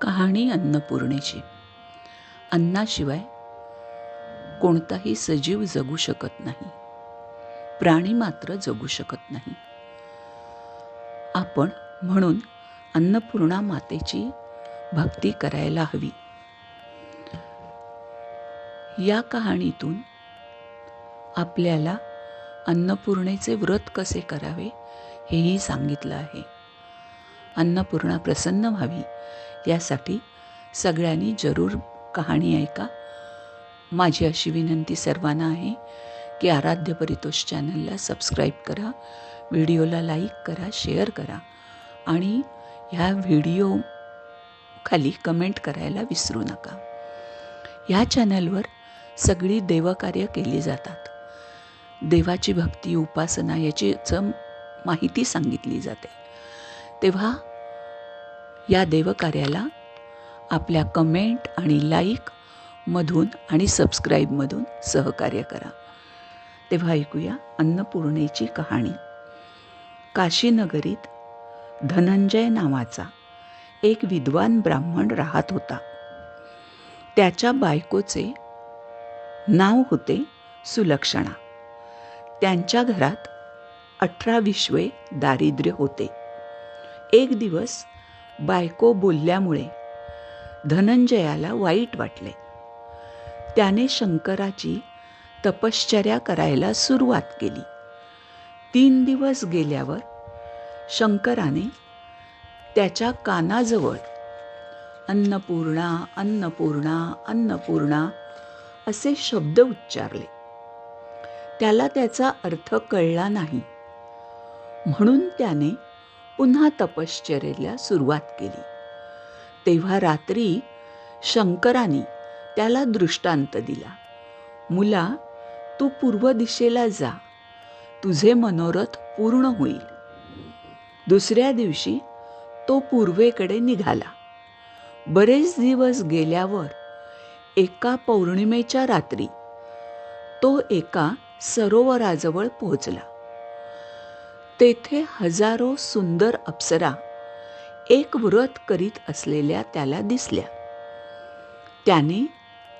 कहाणी अन्नपूर्णेची. अन्नाशिवाय कोणताही सजीव जगू शकत नाही. प्राणी मात्र जगू शकत नाही. आपण म्हणून अन्नपूर्णा मातेची भक्ती करायला हवी. या कहाणीतून आपल्याला अन्नपूर्णेचे व्रत कसे करावे हेही सांगितलं आहे. अन्नपूर्णा प्रसन्न व्हावी यासाठी सगळ्यांनी जरूर कहाणी ऐका. माझी अशी विनंती सर्वांना आहे की आराध्य परितोष चॅनलला सबस्क्राईब करा व्हिडिओला लाईक करा शेअर करा आणि ह्या व्हिडिओ खाली कमेंट करायला विसरू नका. ह्या चॅनलवर सगळी देवकार्य केली जातात. देवाची भक्ती उपासना याची माहिती सांगितली जाते. तेव्हा या देवकार्याला आपल्या कमेंट आणि लाईक मधून आणि सबस्क्राईबमधून सहकार्य करा. तेव्हा ऐकूया अन्नपूर्णेची कहाणी. काशीनगरीत धनंजय नावाचा एक विद्वान ब्राह्मण राहत होता. त्याच्या बायकोचे नाव होते सुलक्षणा. त्यांच्या घरात अठरा विश्वे दारिद्र्य होते. एक दिवस बायको बोलल्यामुळे धनंजयाला वाईट वाटले. त्याने शंकराची तपश्चर्या करायला सुरुवात केली. तीन दिवस गेल्यावर शंकराने त्याच्या कानाजवळ अन्नपूर्णा अन्नपूर्णा अन्नपूर्णा असे शब्द उच्चारले. त्याला त्याचा अर्थ कळला नाही. म्हणून त्याने पुन्हा तपश्चर्येला सुरुवात केली. तेव्हा रात्री शंकराने त्याला दृष्टांत दिला. मुला तू पूर्व दिशेला जा. तुझे मनोरथ पूर्ण होईल. दुसऱ्या दिवशी तो पूर्वेकडे निघाला. बरेच दिवस गेल्यावर एका पौर्णिमेच्या रात्री तो एका सरोवराजवळ पोहोचला. तेथे हजारो सुंदर अप्सरा एक व्रत करीत असलेल्या त्याला दिसल्या. त्याने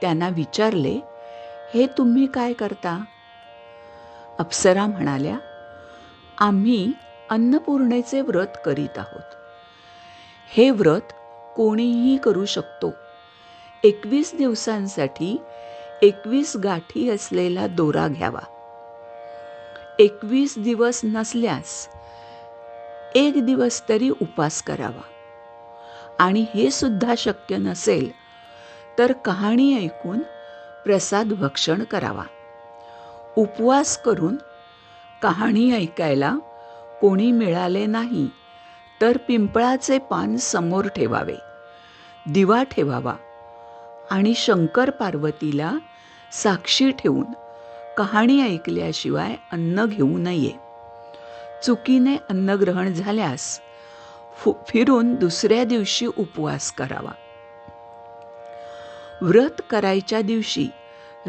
त्यांना विचारले हे तुम्ही काय करता? अप्सरा म्हणाल्या आम्ही अन्नपूर्णेचे व्रत करीत आहोत. हे व्रत कोणीही करू शकतो. एकवीस दिवसांसाठी एकवीस गाठी असलेला दोरा घ्यावा. एकवीस दिवस नसल्यास एक दिवस तरी उपास करावा. आणि हे सुद्धा शक्य नसेल तर कहाणी ऐकून प्रसाद भक्षण करावा. उपवास करून कहाणी ऐकायला कोणी मिळाले नाही तर पिंपळाचे पान समोर ठेवावे दिवा ठेवावा आणि शंकर पार्वतीला साक्षी ठेवून कहाणी ऐकल्याशिवाय अन्न घेऊ नये. चुकीने अन्न ग्रहण झाल्यास फिरून दुसऱ्या दिवशी उपवास करावा. व्रत करायच्या दिवशी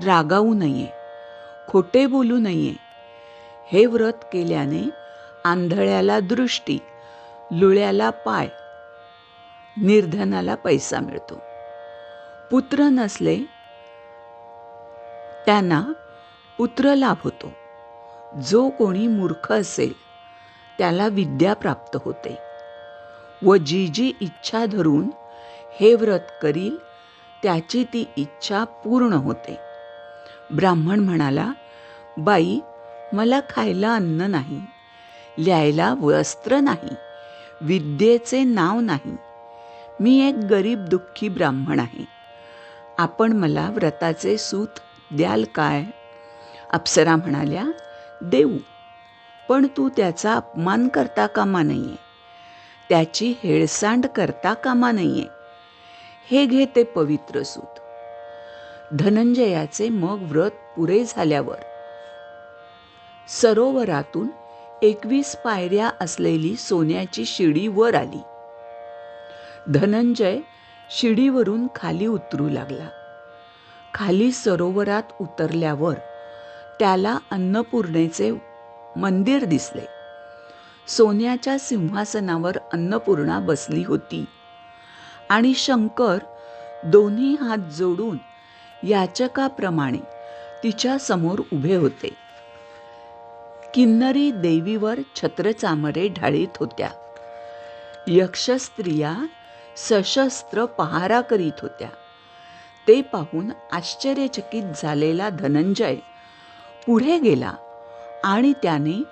रागावू नये खोटे बोलू नये. हे व्रत केल्याने आंधळ्याला दृष्टी लुळ्याला पाय निर्धनाला पैसा मिळतो. पुत्र नसले त्यांना पुत्र लाभ होतो. जो कोणी मूर्ख असेल त्याला विद्या प्राप्त होते. व जी जी इच्छा धरून हे व्रत करील त्याची ती इच्छा पूर्ण होते. ब्राह्मण म्हणाला बाई मला खायला अन्न नाही लिहायला वस्त्र नाही विद्येचे नाव नाही. मी एक गरीब दुःखी ब्राह्मण आहे. आपण मला व्रताचे सूत द्याल काय? अप्सरा म्हणाल्या देऊ पण तू त्याचा अपमान करता कामा नये. त्याची हेळसांड करता कामा नये. हे घे ते पवित्र सूत. धनंजयाचे मग व्रत पुरे झाल्यावर सरोवरातून एकवीस पायऱ्या असलेली सोन्याची शिडी वर आली. धनंजय शिडीवरून खाली उतरू लागला. खाली सरोवरात उतरल्यावर त्याला अन्नपूर्णेचे मंदिर दिसले. सोन्याच्या सिंहासनावर अन्नपूर्णा बसली होती. आणि शंकर दोन्ही हात जोडून याचकाप्रमाणे तिच्या समोर उभे होते. किन्नरी देवीवर छत्रचामरे ढाळीत होत्या. यक्षस्त्रिया सशस्त्र पहारा करीत होत्या. ते पाहून आश्चर्यचकित झालेला धनंजय पुढे गेला आणि त्याने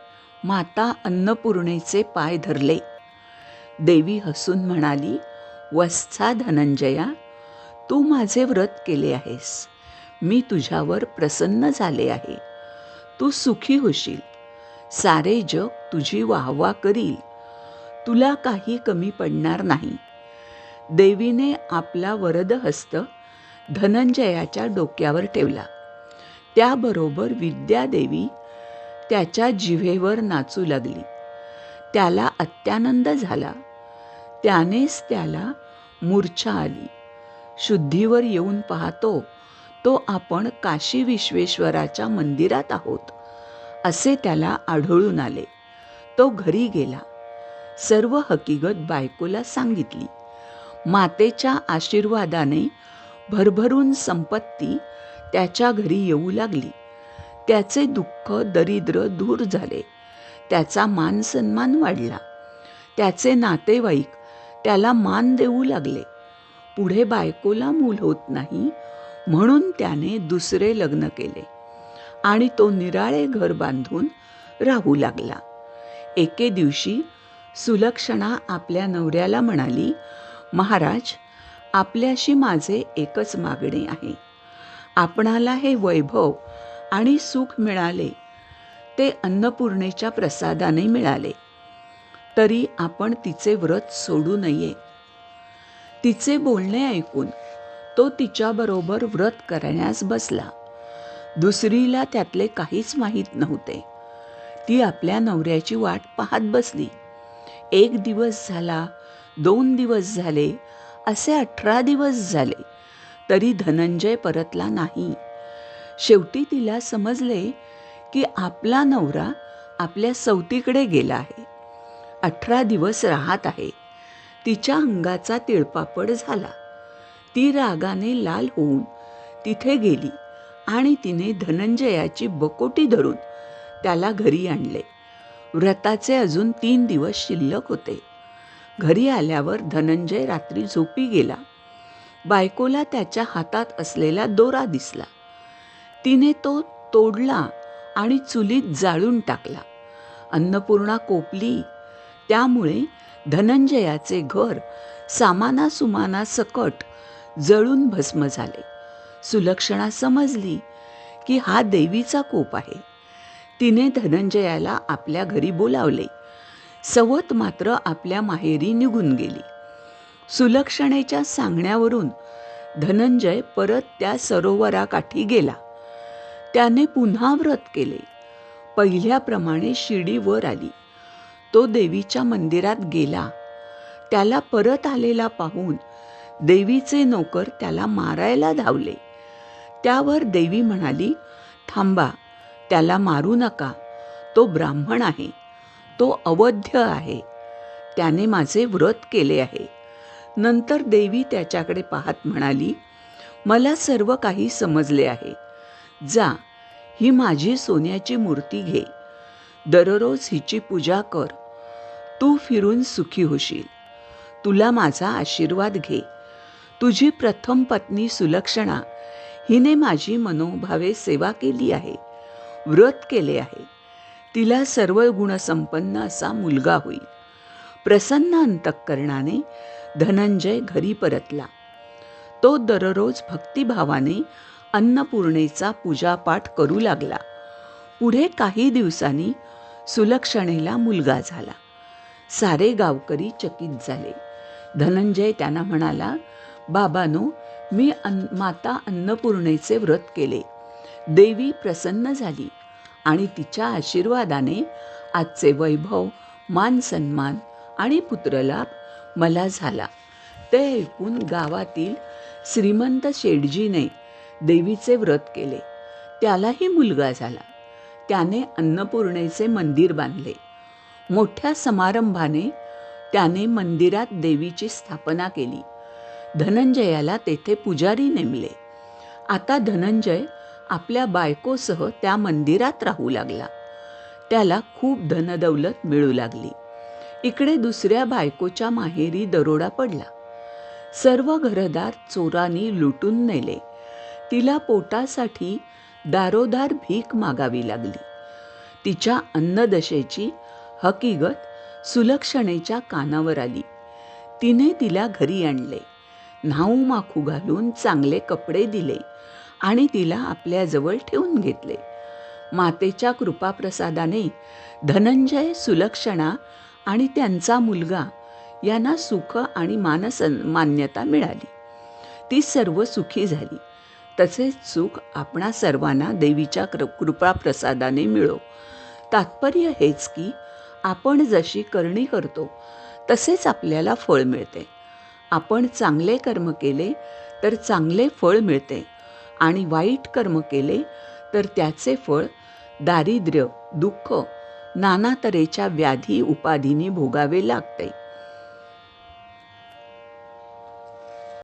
माता अन्नपूर्णेचे पाय धरले. देवी हसून म्हणाली वत्सा धनंजया तू माझे व्रत केले आहेस. मी तुझ्यावर प्रसन्न झाले आहे. तू सुखी होशील. सारे जग तुझी वाहवा करील. तुला काही कमी पडणार नाही. देवीने आपला वरदहस्त धनंजयाच्या डोक्यावर ठेवला. त्याबरोबर विद्यादेवी त्याच्या जिव्हेवर नाचू लागली. त्याला अत्यानंद झाला. त्यानेच त्याला मूर्छा आली. शुद्धीवर येऊन पाहतो तो आपण काशी विश्वेश्वराच्या मंदिरात आहोत असे त्याला आढळून आले. तो घरी गेला. सर्व हकीकत बायकोला सांगितली. मातेच्या आशीर्वादाने भरभरून संपत्ती त्याच्या घरी येऊ लागली. त्याचे दुःख दरिद्र दूर झाले. त्याचा मान सन्मान वाढला. त्याचे नातेवाईक त्याला मान देऊ लागले. पुढे बायकोला मूल होत नाही म्हणून त्याने दुसरे लग्न केले आणि तो निराळे घर बांधून राहू लागला. एके दिवशी सुलक्षणा आपल्या नवऱ्याला म्हणाली महाराज आपल्याशी माझे एकच मागणे आहे. आपणाला हे वैभव आणि सुख मिळाले ते अन्नपूर्णेच्या प्रसादाने मिळाले. तरी आपण तिचे व्रत सोडू नये. तिचे बोलणे ऐकून तो तिच्याबरोबर व्रत करण्यास बसला. दुसरीला त्यातले काहीच माहीत नव्हते. ती आपल्या नवऱ्याची वाट पाहत बसली. एक दिवस झाला दोन दिवस झाले असे अठरा दिवस झाले. तरी धनंजय परतला नाही. शेवटी तिला समजले की आपला नवरा आपल्या सवतीकडे गेला आहे. अठरा दिवस राहत आहे. तिच्या अंगाचा तिळपापड झाला. ती रागाने लाल होऊन तिथे गेली आणि तिने धनंजयाची बकोटी धरून त्याला घरी आणले. व्रताचे अजून तीन दिवस शिल्लक होते. घरी आल्यावर धनंजय रात्री झोपी गेला. बायकोला त्याच्या हातात असलेला दोरा दिसला. तिने तो तोडला आणि चुलीत जाळून टाकला. अन्नपूर्णा कोपली. त्यामुळे धनंजयाचे घर सामानासुमाना सकट जळून भस्म झाले. सुलक्षणा समजली की हा देवीचा कोप आहे. तिने धनंजयाला आपल्या घरी बोलावले. सवत मात्र आपल्या माहेरी निघून गेली. सुलक्षणेच्या सांगण्यावरून धनंजय परत त्या सरोवराकाठी गेला. त्याने पुन्हा व्रत केले. पहिल्याप्रमाणे शिडी वर आली. तो देवीच्या मंदिरात गेला. त्याला परत आलेला पाहून देवीचे नोकर त्याला मारायला धावले. त्यावर देवी म्हणाली थांबा त्याला मारू नका. तो ब्राह्मण आहे. तो अवध्य आहे. त्याने माझे व्रत केले आहे. नंतर देवी त्याच्याकडे पाहत म्हणाली मला सर्व काही समजले आहे. जा ही माझी सोन्याची मूर्ती घे. दररोज हिची पूजा कर. तू फिरून सुखी होशील. तुला माझा आशीर्वाद घे. तुझी प्रथम पत्नी सुलक्षणा हिने माझी मनोभावे सेवा केली आहे. व्रत केले आहे. तिला सर्व गुणसंपन्न असा मुलगा होईल. प्रसन्न अंतःकरणाने धनंजय घरी परतला. तो दररोज भक्तिभावाने अन्नपूर्णेचा पूजापाठ करू लागला. पुढे काही दिवसांनी सुलक्षणेला मुलगा झाला. सारे गावकरी चकित झाले. धनंजय त्यांना म्हणाला बाबानो मी अन माता अन्नपूर्णेचे व्रत केले. देवी प्रसन्न झाली आणि तिच्या आशीर्वादाने आजचे वैभव मान सन्मान आणि पुत्रलाभ मला झाला. ते ऐकून गावातील श्रीमंत शेटजीने देवीचे व्रत केले. त्यालाही मुलगा झाला. त्याने अन्नपूर्णेचे मंदिर बांधले. मोठ्या समारंभाने त्याने मंदिरात देवीची स्थापना केली. धनंजयाला तेथे पुजारी नेमले. आता धनंजय आपल्या बायकोसह त्या मंदिरात राहू लागला. त्याला खूप धनदौलत मिळू लागली. इकडे दुसऱ्या बायकोच्या माहेरी दरोडा पडला. सर्व घरदार चोरांनी लुटून नेले. तिला पोटासाठी दारोदार भीक मागावी लागली. तिच्या अन्नदशेची हकीकत सुलक्षणेच्या कानावर आली. तिने तिला घरी आणले. न्हाऊ माखू घालून चांगले कपडे दिले आणि तिला आपल्याजवळ ठेवून घेतले. मातेच्या कृपाप्रसादाने धनंजय सुलक्षणा आणि त्यांचा मुलगा यांना सुख आणि मानसन मान्यता मिळाली. ती सर्व सुखी झाली. तसेच सुख आपणा सर्वांना देवीच्या कृ कृपाप्रसादाने मिळो. तात्पर्य हेच की आपण जशी करणी करतो तसेच आपल्याला फळ मिळते. आपण चांगले कर्म केले तर चांगले फळ मिळते. आणि वाईट कर्म केले तर त्याचे फळ दारिद्र्य दुःख नाना तऱ्हेच्या व्याधी उपाधीने भोगावे लागते